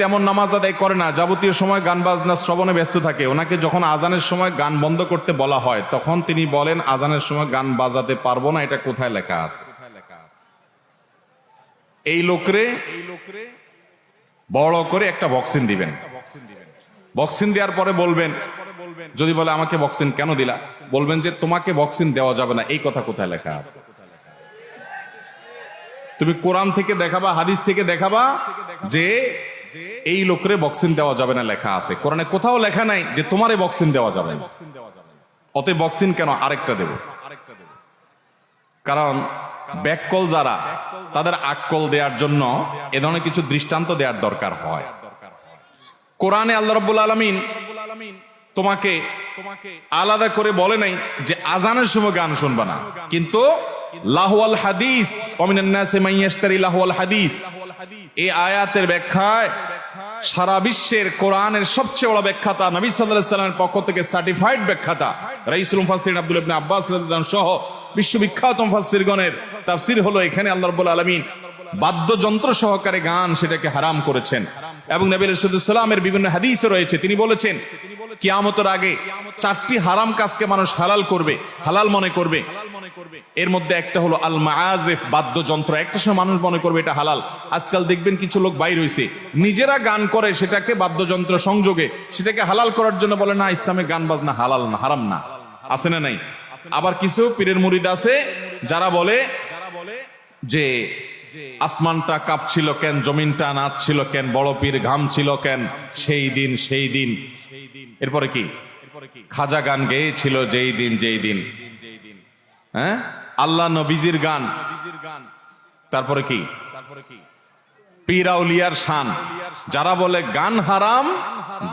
তেমন নামাজ আদায় করে না, যাবতীয় সময় গান বাজনা শ্রবণে ব্যস্ত থাকে। ওনাকে যখন আজানের সময় গান বন্ধ করতে বলা হয়, তখন তিনি বলেন, আজানের সময় গান বাজাতে পারব না, এটা কোথায় লেখা আছে? এই লোকরে বড় করে একটা বক্সিন দিবেন। বক্সিন দেওয়ার পরে বলবেন, যদি বলে, আমাকে বক্সিন কেন দিলা? বলবেন যে, তোমাকে বক্সিন দেওয়া যাবে না, এই কথা কোথায় লেখা আছে? তুমি কোরআন থেকে দেখাবা, হাদিস থেকে দেখাবা যে এই লোকরে বক্সিন দেওয়া যাবে না লেখা আছে। কোরআনে কোথাও লেখা নাই যে তোমারে বক্সিন দেওয়া যাবে অতএব বক্সিন কেন আরেকটা দেব? কারণ ব্যাককল যারা, তাদের আক্কল দেওয়ার জন্য এ ধরনের কিছু দৃষ্টান্ত দেওয়ার দরকার হয়। কোরআনে আল্লাহ রব্বুল আলমিন তোমাকে তোমাকে আলাদা করে বলে নাই যে আজানের সময় গান শুনবা না। কিন্তু লাহওয়াল হাদিস অমিনান নাসে মাইয়াশতারি লাহওয়াল হাদিস। এই আয়াতের ব্যাখ্যায় সারা বিশ্বের কোরআনের সবচেয়ে বড় ব্যাখ্যাতা নবী সাল্লাল্লাহু আলাইহি সাল্লামের পক্ষ থেকে সার্টিফাইড ব্যাখ্যাতা রাইসুল মুফাসসিরিন আব্দুল ইবনে আব্বাস রাদিয়াল্লাহু সহ বিশ্ববিখ্যাত মুফাসসিরগণের তাফসীর হলো এখানে আল্লাহ রাব্বুল আলামিন বাদ্যযন্ত্র সহকারে গান সেটাকে হারাম করেছেন। এবং নবী রাসূলুল্লাহামের বিভিন্ন হাদিসে রয়েছে। তিনি বলেছেন, কিয়ামতের আগে চারটি হারাম কাজকে মানুষ হালাল করবে, হালাল মনে করবে। এর মধ্যে একটা হলো আল মাআজিফ বাদ্যযন্ত্র। একটা সময় মানুষ মনে করবে এটা হালাল। আজকাল দেখবেন কিছু লোক বাইর হইছে। নিজেরা গান করে, সেটাকে বাদ্যযন্ত্র সংযোগে, সেটাকে হালাল করার জন্য বলে, না, ইসলামে গান বাজনা হালাল না, হারাম না। আছে না নাই? আবার কিছু পীরের মুরিদ আছে, যারা বলে যে, আসমানটা কাঁপছিল কেন, জমিনটা নাচছিল কেন, বড় পীর ঘাম ছিল কেন, সেই দিন সেই দিন। এরপরে কি? খাজা গান গেয়েছিল, যেই দিন যেই দিন। হ্যাঁ? আল্লাহ নবীজির গান। তারপরে কি? পীরাউলিয়ার শান। যারা বলে গান হারাম,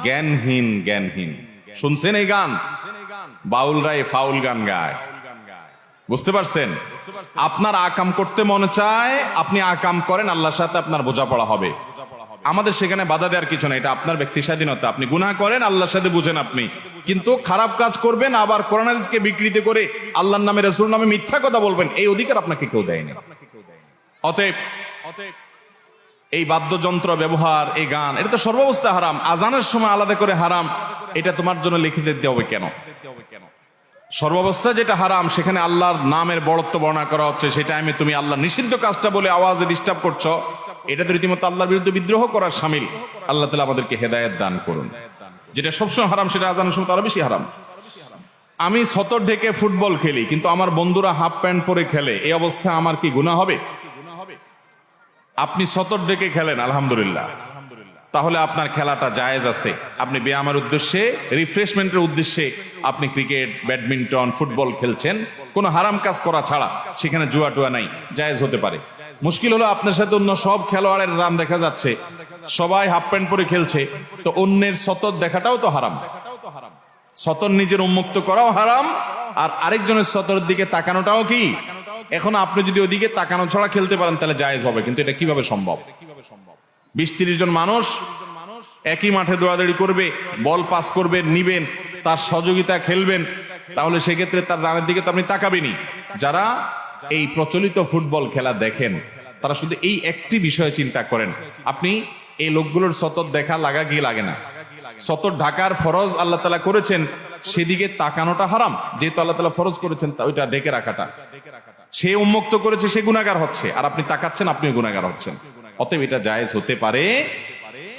জ্ঞানহীন জ্ঞানহীন। শুনছেন এই গান? বাউলরাই ফাউল গান গায়। বুঝতে পারছেন? আপনার আকাম করতে মনে চায়, আপনি আকাম করেন, আল্লাহর সাথে আপনার বোঝাপড়া হবে। আমাদের সেখানে বাধা দেওয়ার কিছু না এটা আপনার ব্যক্তি স্বাধীনতা আপনি গুনাহ করেন, আল্লাহর সাথে বুঝেন আপনি। কিন্তু খারাপ কাজ করবেন, আবার কোরআন হাদিসকে বিকৃতি করে আল্লাহর নামে রসুল নামে মিথ্যা কথা বলবেন, এই অধিকার আপনাকে কেউ দেয়নি। অতএব অতএব এই বাদ্যযন্ত্র ব্যবহার, এই গান, এটা তো সর্বাবস্থা হারাম, আজানের সময় আলাদা করে হারাম, এটা তোমার জন্য লিখে দিতে হবে কেন? সর্বাবস্থা যেটা হারাম, সেখানে আল্লাহর নামের বড়ত্ব বর্ণনা করা হচ্ছে সেটা আমি তুমি আল্লাহ নিষিদ্ধ কাজটা বলে আওয়াজে ডিস্টার্ব করছ, এটা তো রীতিমতো আল্লাহর বিরুদ্ধে বিদ্রোহ করার সামিল। আল্লাহ তালা আমাদেরকে হেদায়ত দান করুন। যেটা সবসময় হারাম, সেটা আজানের সময় আরও বেশি হারাম। আমি সতর ঢেকে ফুটবল খেলি, কিন্তু আমার বন্ধুরা হাফ প্যান্ট পরে খেলে, এই অবস্থায় আমার কি গুণা হবে? আপনি সতর ডেকে খেলেন, আলহামদুলিল্লাহ। তাহলে আপনার খেলাটা জায়েজ আছে। আপনি ব্যায়ামের উদ্দেশ্যে রিফ্রেশমেন্টের উদ্দেশ্যে আপনি ক্রিকেট, ব্যাডমিন্টন, ফুটবল খেলছেন। কোনো হারাম কাজ করা ছাড়া সেখানে জুয়া টুয়া নাই, জায়েজ হতে পারে। মুশকিল হলো আপনার সাথে অন্য সব খেলোয়াড়ের রান দেখা যাচ্ছে। সবাই হাফ প্যান্ট পরে খেলছে। তো অন্যের সতর দেখাটাও তো হারাম। সতর নিজের উন্মুক্ত করাও হারাম, আর আরেকজনের সতর দিকে তাকানোটাও কি? এখন আপনি যদি ওদিকে তাকানো ছাড়া খেলতে পারেন, তাহলে জায়েজ হবে। কিন্তু এটা কীভাবে সম্ভব? বিশ তিরিশ জন মানুষ একই মাঠে দৌড়াদৌড়ি করবে, বল পাস করবে, নিবেন, তার সহযোগিতা খেলবেন। তাহলে সেক্ষেত্রে তার রানের দিকে তো আপনি তাকাবেনি যারা এই প্রচলিত ফুটবল খেলা দেখেন, তারা শুধু এই একটি বিষয়ে চিন্তা করেন। আপনি এই লোকগুলোর সতর দেখা লাগা গিয়ে লাগে না। সতর ঢাকার ফরজ আল্লাহ তালা করেছেন, সেদিকে তাকানোটা হারাম। যেহেতু আল্লাহ তালা ফরজ করেছেন ওইটা ডেকে রাখাটা। সে উন্মুক্ত করেছে, সে গুণাগার হচ্ছে। আর আপনি তাকাচ্ছেন, আপনিও গুণাগার হচ্ছেন। অতএব এটা জায়েজ হতে পারে।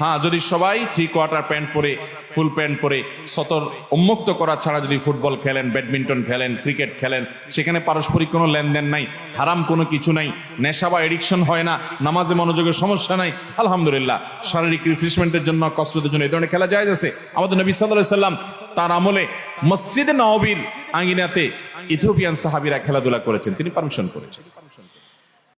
হ্যাঁ যদি সবাই থ্রি কোয়ার্টার প্যান্ট পরে ফুল প্যান্ট পরে সতর উন্মুক্ত করা ছাড়া যদি ফুটবল খেলেন, ব্যাডমিন্টন খেলেন ক্রিকেট খেলেন, সেখানে পারস্পরিক কোনো লেনদেন নাই, হারাম কোনো কিছু নাই, নেশা বা এডিকশন হয় না, নামাজে মনোযোগের সমস্যা নাই, আলহামদুলিল্লাহ, শারীরিক রিফ্রেশমেন্টের জন্য, কসরতের জন্য এই ধরনের খেলা যায় আছে। আমাদের নবী সাল্লাহ সাল্লাম তার আমলে মসজিদে নবীর আঙ্গিনাতে ইথিওপিয়ান সাহাবিরা খেলাধুলা করেছেন, তিনি পারমিশন করেছেন।